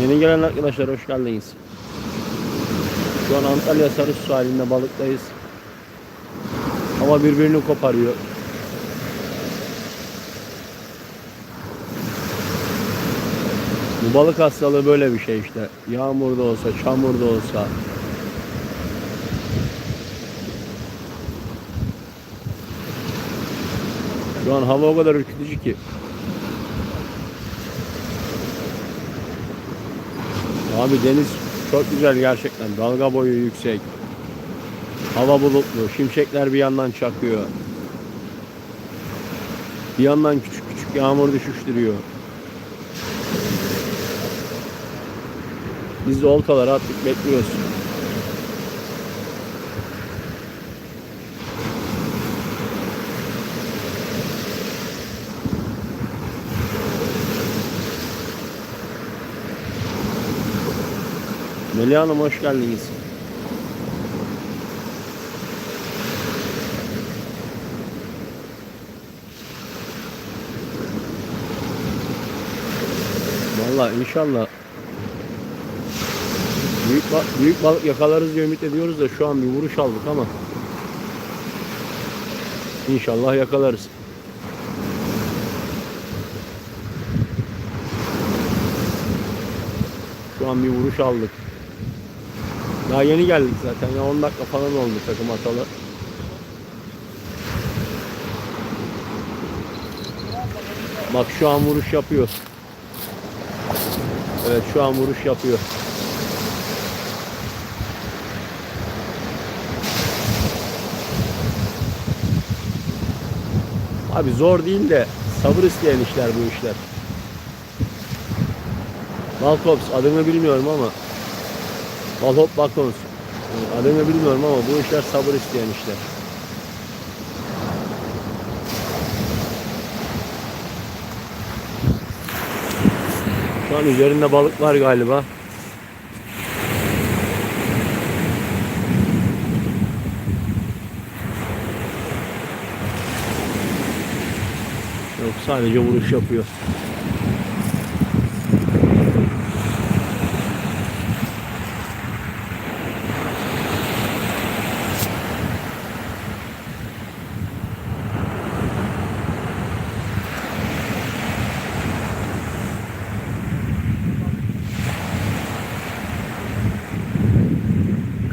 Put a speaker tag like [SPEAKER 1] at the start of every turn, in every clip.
[SPEAKER 1] Yeni gelen arkadaşlar hoş geldiniz. Şu an Antalya Sarısu sahilinde balıktayız. Hava birbirini koparıyor. Bu balık hastalığı böyle bir şey işte. Yağmur da olsa, çamur da olsa. Şu an hava o kadar ürkütücü ki. Abi deniz çok güzel gerçekten. Dalga boyu yüksek. Hava bulutlu. Şimşekler bir yandan çakıyor. Bir yandan küçük küçük yağmur düşüştürüyor. Biz de oltaları attık bekliyoruz. Melih Hanım hoş geldiniz. Vallahi inşallah büyük, büyük balık yakalarız diye ümit ediyoruz da şu an bir vuruş aldık ama inşallah yakalarız. Şu an bir vuruş aldık. Daha yeni geldik zaten ya 10 dakika falan oldu takım atalı. Bak şu an vuruş yapıyor. Evet şu an vuruş yapıyor. Abi zor değil de sabır isteyen işler bu işler. Malkops adını bilmiyorum ama Malhop Bakons adını bilmiyorum ama bu işler sabır isteyen işler. Şu an üzerinde balık var galiba. Yok sadece vuruş yapıyor.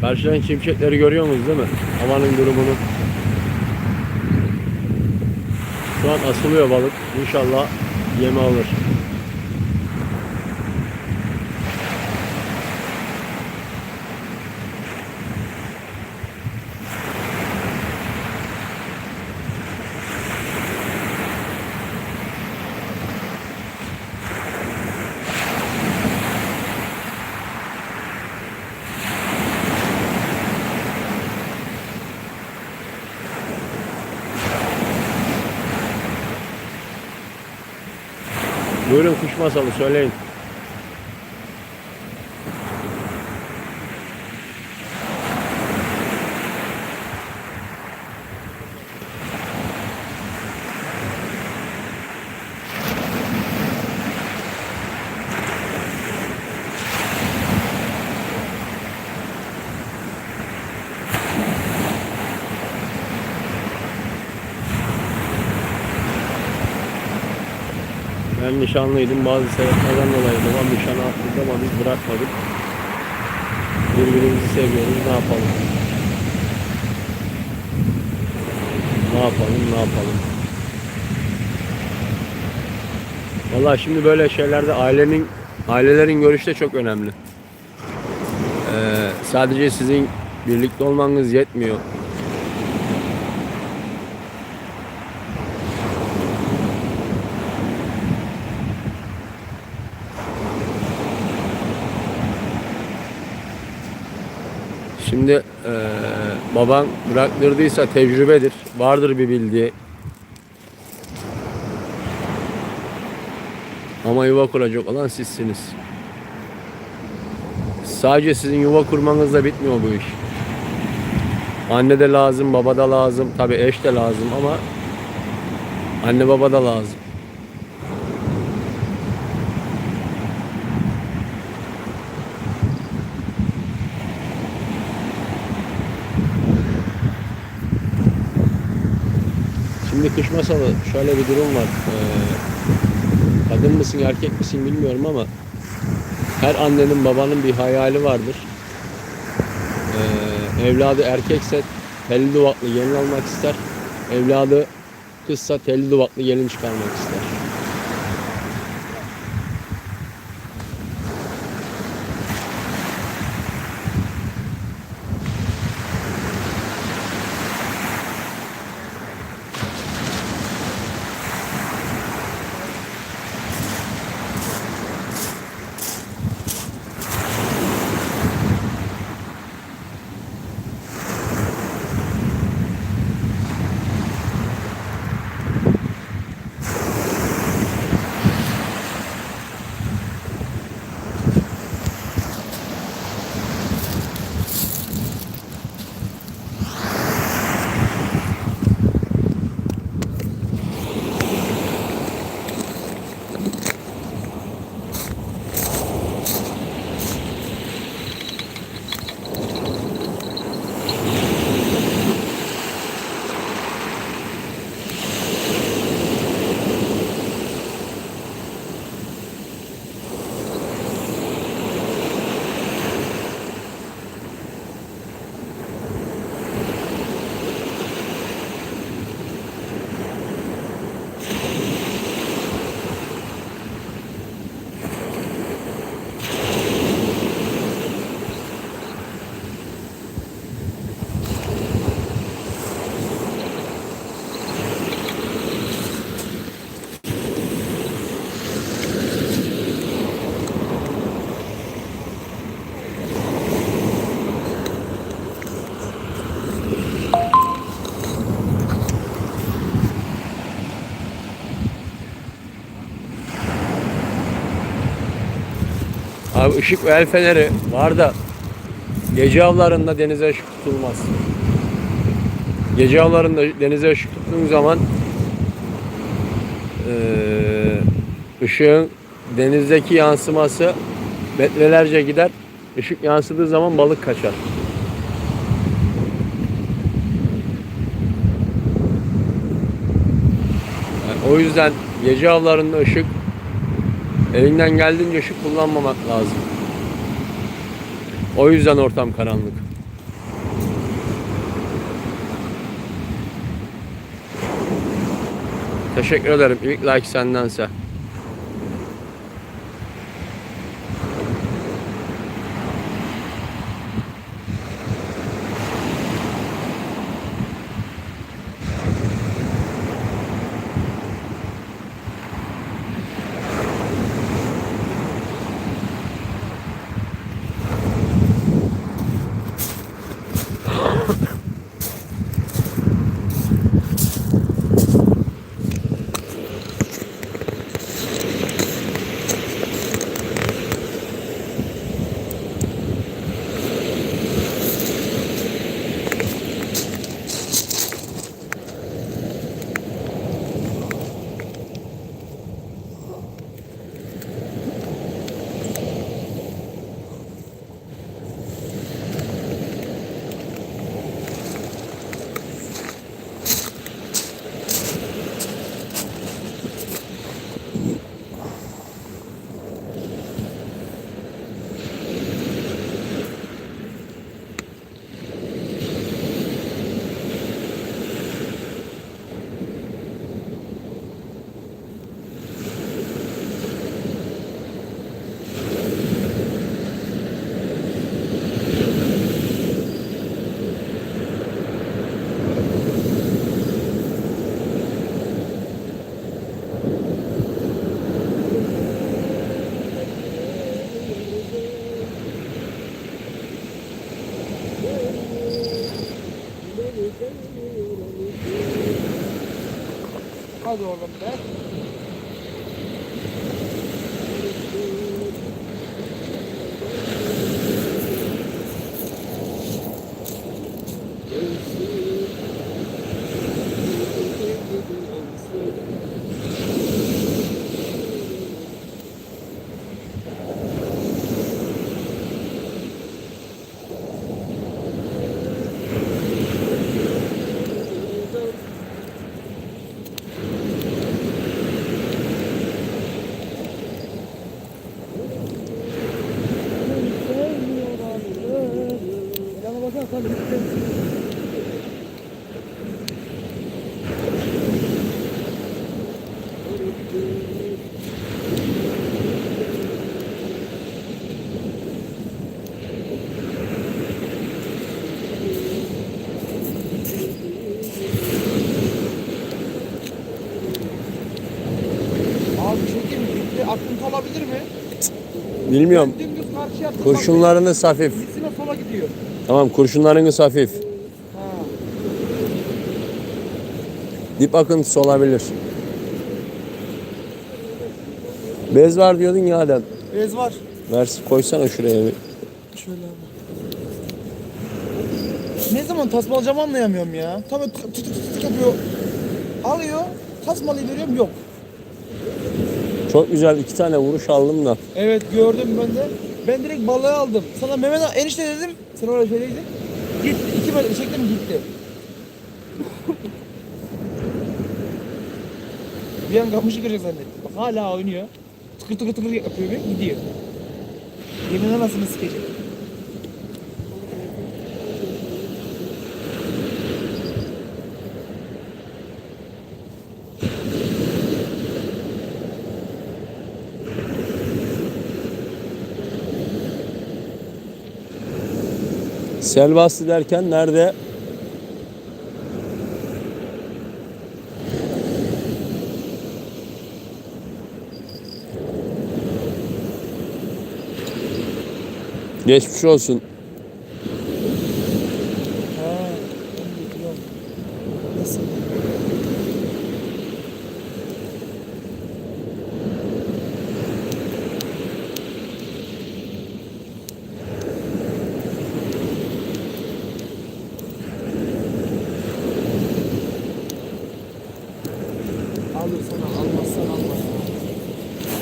[SPEAKER 1] Karşıdan şimşekleri görüyor muyuz değil mi? Havanın durumunu. Şu an asılıyor balık. İnşallah yeme alır. Buyurun kuş masalı söyleyin. Ben nişanlıydım. Bazı sebeplerden dolayı babam nişanı attırdı ama biz bırakmadık. Birbirimizi seviyoruz. Ne yapalım? Ne yapalım? Ne yapalım? Vallahi şimdi böyle şeylerde ailenin ailelerin görüşü de çok önemli. Ee, sadece sizin birlikte olmanız yetmiyor. Şimdi eee baban bıraktırdıysa tecrübedir. Vardır bir bildiği. Ama yuva kuracak olan sizsiniz. Sadece sizin yuva kurmanızla bitmiyor bu iş. Anne de lazım, baba da lazım, tabi eş de lazım ama anne baba da lazım. Şimdi kış masalı şöyle bir durum var. Ee, kadın mısın erkek misin bilmiyorum ama her annenin babanın bir hayali vardır. Ee, evladı erkekse telli duvaklı gelin almak ister. Evladı kızsa telli duvaklı gelin çıkarmak ister. Abi ışık el feneri var da gece avlarında denize ışık tutulmaz. Gece avlarında denize ışık tuttuğun zaman ışığın denizdeki yansıması metrelerce gider. Işık yansıdığı zaman balık kaçar. Yani o yüzden gece avlarında ışık elinden geldiğince ışık kullanmamak lazım. O yüzden ortam karanlık. Teşekkür ederim. İlk like sendense.
[SPEAKER 2] Hadi oğlum be. Yana baksana sen de Abi bir şey diyeyim mi? Gitti aklın olabilir mi?
[SPEAKER 1] Bilmiyorum.
[SPEAKER 2] Dümdüz karşıya attım.
[SPEAKER 1] Kurşunlarınız hafif.
[SPEAKER 2] Bak, Gitsine sola gidiyor.
[SPEAKER 1] Tamam kurşunlarınız hafif.
[SPEAKER 2] Ha.
[SPEAKER 1] Dip akıntısı olabilir. Bez var diyordun ya Adem.
[SPEAKER 2] Bez var.
[SPEAKER 1] Ver koysana şuraya bir.
[SPEAKER 2] Şöyle abi. Ne zaman tasmalayacağımı anlayamıyorum ya. Tam tık tık tık yapıyor. Alıyor. Tasmalayı veriyorum yok.
[SPEAKER 1] Çok güzel iki tane vuruş aldım da.
[SPEAKER 2] Evet gördüm ben de. Ben direkt balığı aldım. Sana Mehmet abi, enişte dedim. Sen orada şeydeydin. Gitti. iki metre çektim gitti. bir an kamışı kıracak zannettim. Bak hala oynuyor. Tıkır tıkır tıkır yapıyor bir gidiyor. Yemin anasını sikecek.
[SPEAKER 1] Sel bastı derken nerede? Geçmiş olsun.
[SPEAKER 2] Ha, ben de biliyorum. Nasıl? Alırsan al, almazsan alma ya.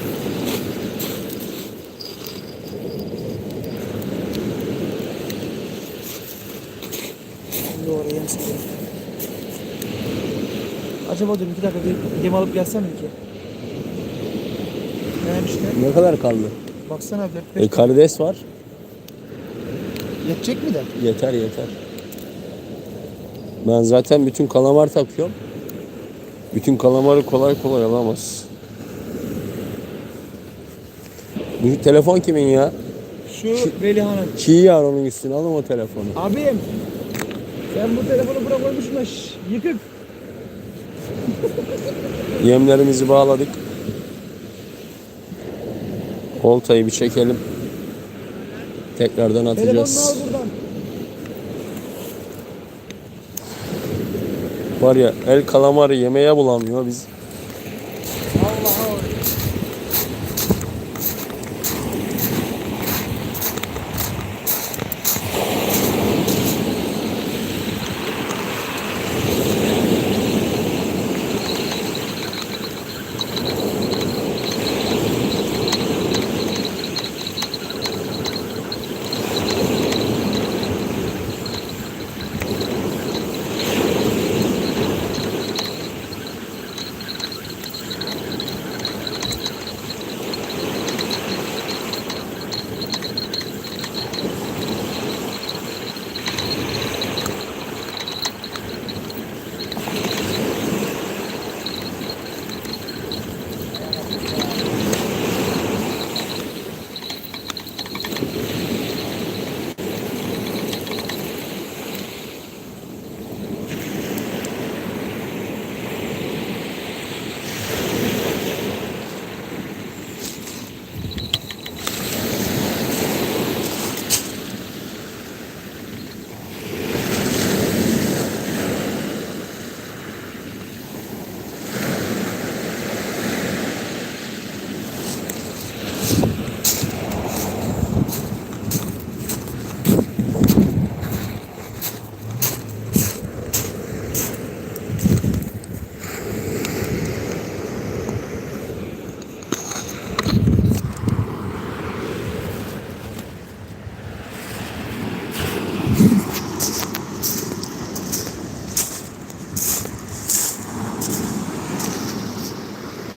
[SPEAKER 2] Şimdi oraya sıkıyorum. Acaba diyorum iki dakika bir yem alıp gelsem mi ki? Yani işte
[SPEAKER 1] Ne kadar kaldı?
[SPEAKER 2] baksana 4
[SPEAKER 1] E,
[SPEAKER 2] 5
[SPEAKER 1] karides var.
[SPEAKER 2] yetecek mi de?
[SPEAKER 1] Yeter yeter. Ben zaten bütün kalamar takıyorum. Bütün kalamarı kolay kolay alamaz. Bu telefon kimin ya?
[SPEAKER 2] Şu Velihan'ın.
[SPEAKER 1] Çiğ yar onun üstüne alın o telefonu.
[SPEAKER 2] Abim sen bu telefonu buraya koymuşsun da şş, yıkık.
[SPEAKER 1] Yemlerimizi bağladık. Oltayı bir çekelim. Tekrardan atacağız. Var ya el kalamarı yemeye bulamıyor biz.